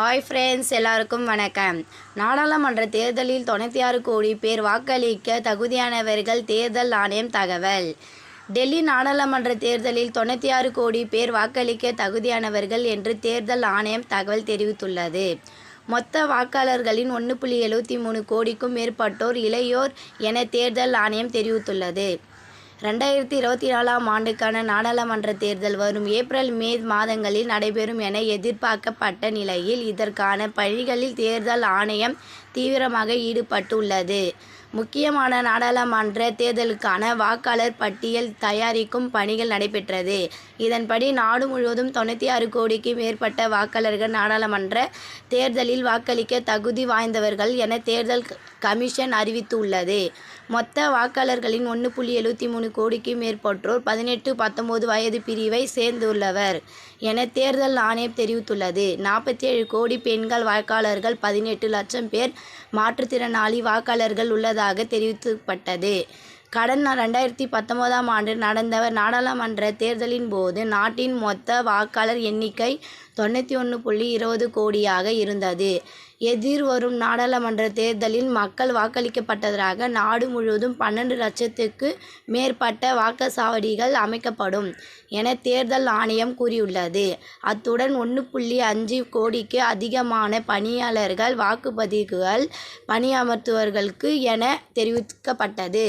Hi friends எல்லாருக்கும் வணக்கம். நாடாளுமன்ற தேர்தலில் தொண்ணூற்றி ஆறு கோடி பேர் வாக்களிக்க தகுதியானவர்கள் தேர்தல் ஆணையம் தகவல். டெல்லி நாடாளுமன்ற தேர்தலில் தொண்ணூற்றி ஆறு கோடி பேர் வாக்களிக்க தகுதியானவர்கள் என்று தேர்தல் ஆணையம் தகவல் தெரிவித்துள்ளது. மொத்த வாக்காளர்களின் ஒன்று புள்ளி எழுபத்தி மூணு கோடிக்கும் மேற்பட்டோர் இளையோர் என தேர்தல் ஆணையம் தெரிவித்துள்ளது. ரெண்டாயிரத்தி இருபத்தி நாலாம் ஆண்டுக்கான நாடாளுமன்ற தேர்தல் வரும் ஏப்ரல் மே மாதங்களில் நடைபெறும் என எதிர்பார்க்கப்பட்ட நிலையில் இதற்கான பணிகளில் தேர்தல் ஆணையம் தீவிரமாக ஈடுபட்டுள்ளது. முக்கியமான நாடாளுமன்ற தேர்தலுக்கான வாக்காளர் பட்டியல் தயாரிக்கும் பணிகள் நடைபெற்றது. இதன்படி நாடு முழுவதும் தொண்ணூற்றி ஆறு கோடிக்கு மேற்பட்ட வாக்காளர்கள் நாடாளுமன்ற தேர்தலில் வாக்களிக்க தகுதி வாய்ந்தவர்கள் என தேர்தல் கமிஷன் அறிவித்துள்ளது. மொத்த வாக்காளர்களின் ஒன்று புள்ளி எழுபத்தி மூணு கோடிக்கு மேற்பட்டோர் பதினெட்டு பத்தொம்போது வயது பிரிவை சேர்ந்துள்ளவர் என தேர்தல் ஆணையம் தெரிவித்துள்ளது. நாற்பத்தி ஏழு கோடி பெண்கள் வாக்காளர்கள் பதினெட்டு லட்சம் பேர் மாற்றுத்திறனாளி வாக்காளர்கள் உள்ளதாக தெரிவிக்கப்பட்டது கடந்த ரெண்டாயிரத்தி பத்தொன்பதாம் ஆண்டு நடந்த நாடாளுமன்ற தேர்தலின் போது நாட்டின் மொத்த வாக்காளர் எண்ணிக்கை தொண்ணூற்றி ஒன்று புள்ளி இருபது கோடியாக இருந்தது. எதிர்வரும் நாடாளுமன்ற தேர்தலில் மக்கள் வாக்களிக்கப்பட்டதாக நாடு முழுவதும் பன்னெண்டு லட்சத்துக்கு மேற்பட்ட வாக்குச்சாவடிகள் அமைக்கப்படும் என தேர்தல் ஆணையம் கூறியுள்ளது. அத்துடன் ஒன்று புள்ளி அஞ்சு கோடிக்கு அதிகமான பணியாளர்கள் வாக்குப்பதிவுகள் பணியமர்த்துவர்களுக்கு என தெரிவிக்கப்பட்டது.